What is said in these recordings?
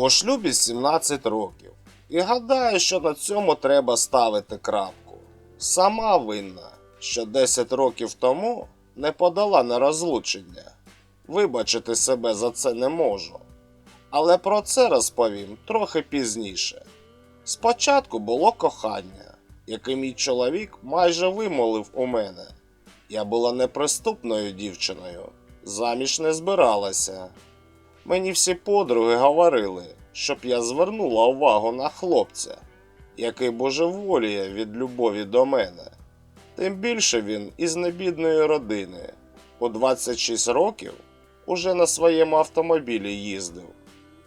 У шлюбі 17 років. І гадаю, що на цьому треба ставити крапку. Сама винна, що 10 років тому не подала на розлучення. Вибачити себе за це не можу. Але про це розповім трохи пізніше. Спочатку було кохання, яке мій чоловік майже вимолив у мене. Я була неприступною дівчиною, заміж не збиралася. Мені всі подруги говорили, щоб я звернула увагу на хлопця, який божеволіє від любові до мене. Тим більше він із небідної родини. У 26 років уже на своєму автомобілі їздив.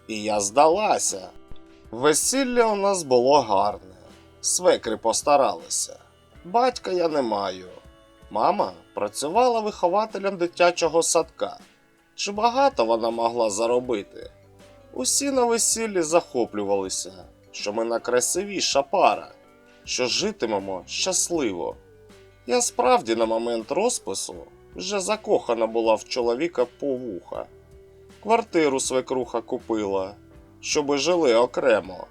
І я здалася. Весілля у нас було гарне. Свекри постаралися. Батька я не маю. Мама працювала вихователем дитячого садка. Чи багато вона могла заробити? Усі на весіллі захоплювалися, що ми найкрасивіша пара, що житимемо щасливо. Я справді на момент розпису вже закохана була в чоловіка по вуха. Квартиру свекруха купила, щоби жили окремо.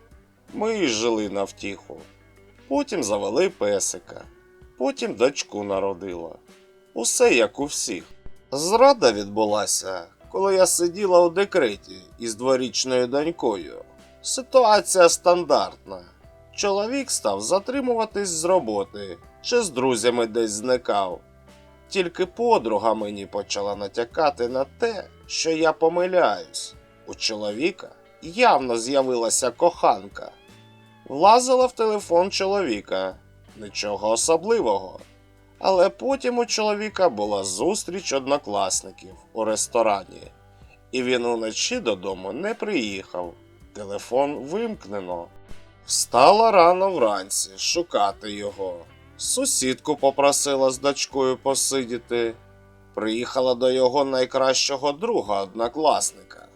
Ми й жили на втіху. Потім завели песика, потім дочку народила. Усе як у всіх. Зрада відбулася, коли я сиділа у декреті із дворічною донькою. Ситуація стандартна. Чоловік став затримуватись з роботи чи з друзями десь зникав. Тільки подруга мені почала натякати на те, що я помиляюсь. У чоловіка явно з'явилася коханка. Влазила в телефон чоловіка. Нічого особливого. Але потім у чоловіка була зустріч однокласників у ресторані, і він уночі додому не приїхав. Телефон вимкнено. Встала рано вранці шукати його. Сусідку попросила з дочкою посидіти. Приїхала до його найкращого друга однокласника.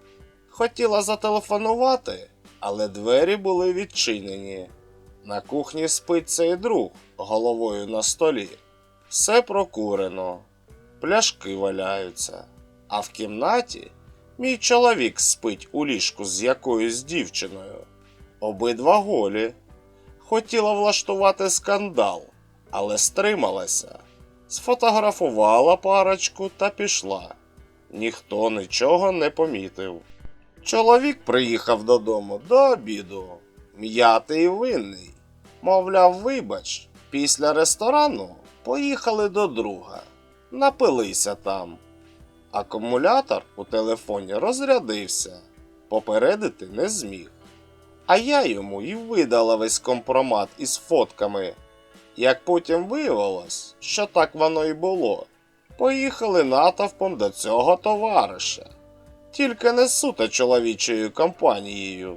Хотіла зателефонувати, але двері були відчинені. На кухні спить цей друг головою на столі. Все прокурено, пляшки валяються. А в кімнаті мій чоловік спить у ліжку з якоюсь дівчиною. Обидва голі. Хотіла влаштувати скандал, але стрималася. Сфотографувала парочку та пішла. Ніхто нічого не помітив. Чоловік приїхав додому до обіду, м'ятий і винний. Мовляв, вибач, після ресторану поїхали до друга, напилися там. Акумулятор у телефоні розрядився, попередити не зміг. А я йому і видала весь компромат із фотками. Як потім виявилось, що так воно і було, поїхали натовпом до цього товариша. Тільки не суто чоловічою компанією.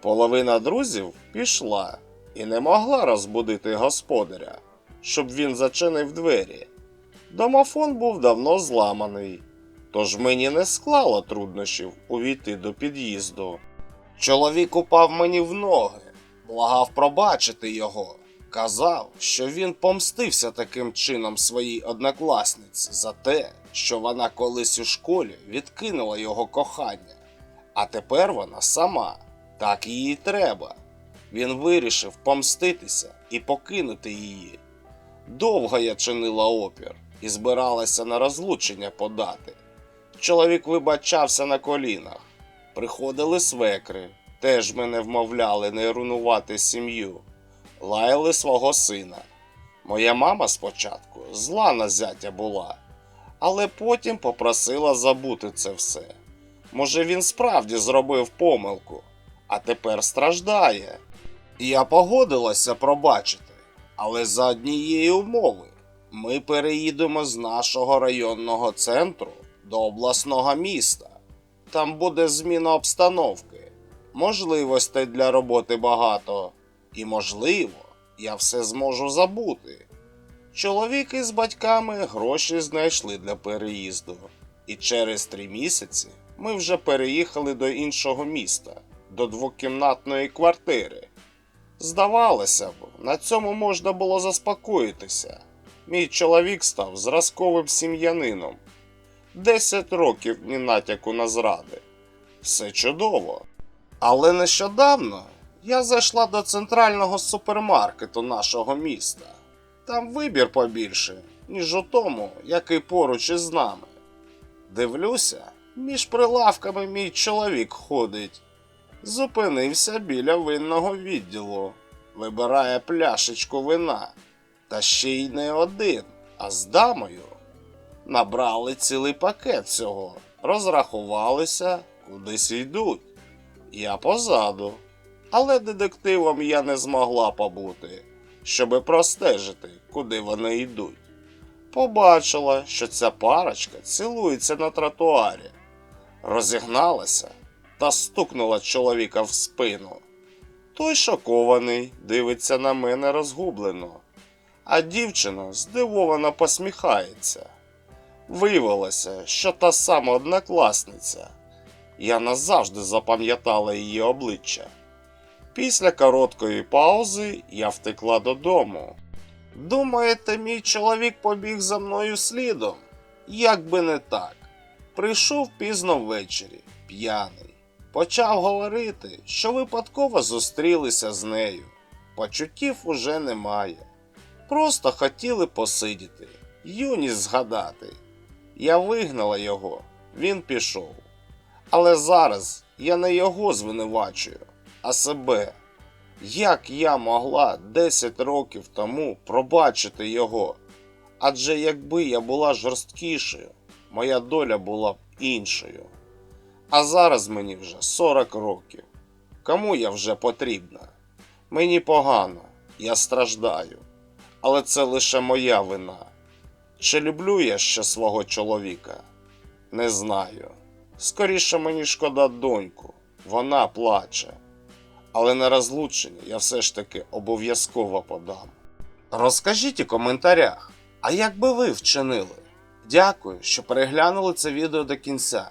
Половина друзів пішла і не могла розбудити господаря, щоб він зачинив двері. Домофон був давно зламаний, тож мені не склало труднощів увійти до під'їзду. Чоловік упав мені в ноги, благав пробачити його. Казав, що він помстився таким чином своїй однокласниці за те, що вона колись у школі відкинула його кохання, а тепер вона сама, так їй треба. Він вирішив помститися і покинути її. Довго я чинила опір і збиралася на розлучення подати. Чоловік вибачався на колінах. Приходили свекри, теж мене вмовляли не руйнувати сім'ю лаяли свого сина. Моя мама спочатку зла на зятя була, але потім попросила забути це все. Може, він справді зробив помилку, а тепер страждає. І я погодилася пробачити, але за однієї умови ми переїдемо з нашого районного центру до обласного міста. Там буде зміна обстановки, можливостей для роботи багато. І, можливо, я все зможу забути. Чоловік із батьками гроші знайшли для переїзду, і через три місяці ми вже переїхали до іншого міста, до двокімнатної квартири. Здавалося б, на цьому можна було заспокоїтися. Мій чоловік став зразковим сім'янином. Десять років ні натяку на зради. Все чудово. Але нещодавно я зайшла до центрального супермаркету нашого міста. Там вибір побільше, ніж у тому, який поруч із нами. Дивлюся, між прилавками мій чоловік ходить. Зупинився біля винного відділу, вибирає пляшечку вина. Та ще й не один, а з дамою. Набрали цілий пакет цього, розрахувалися, кудись йдуть. Я позаду, але детективом я не змогла побути, щоби простежити, куди вони йдуть. Побачила, що ця парочка цілується на тротуарі, розігналася та стукнула чоловіка в спину. Той шокований, дивиться на мене розгублено, а дівчина здивовано посміхається. Виявилося, що та сама однокласниця. Я назавжди запам'ятала її обличчя. Після короткої паузи я втекла додому. Думаєте, мій чоловік побіг за мною слідом? Як би не так. Прийшов пізно ввечері, п'яний. Почав говорити, що випадково зустрілися з нею. Почуттів уже немає. Просто хотіли посидіти, юність згадати. Я вигнала його, він пішов. Але зараз я не його звинувачую, а себе. Як я могла 10 років тому пробачити його? Адже якби я була жорсткішою, моя доля була б іншою. А зараз мені вже 40 років. Кому я вже потрібна? Мені погано, я страждаю. Але це лише моя вина. Чи люблю я ще свого чоловіка? Не знаю. Скоріше мені шкода доньку, вона плаче. Але на розлучення я все ж таки обов'язково подам. Розкажіть у коментарях, а як би ви вчинили? Дякую, що переглянули це відео до кінця.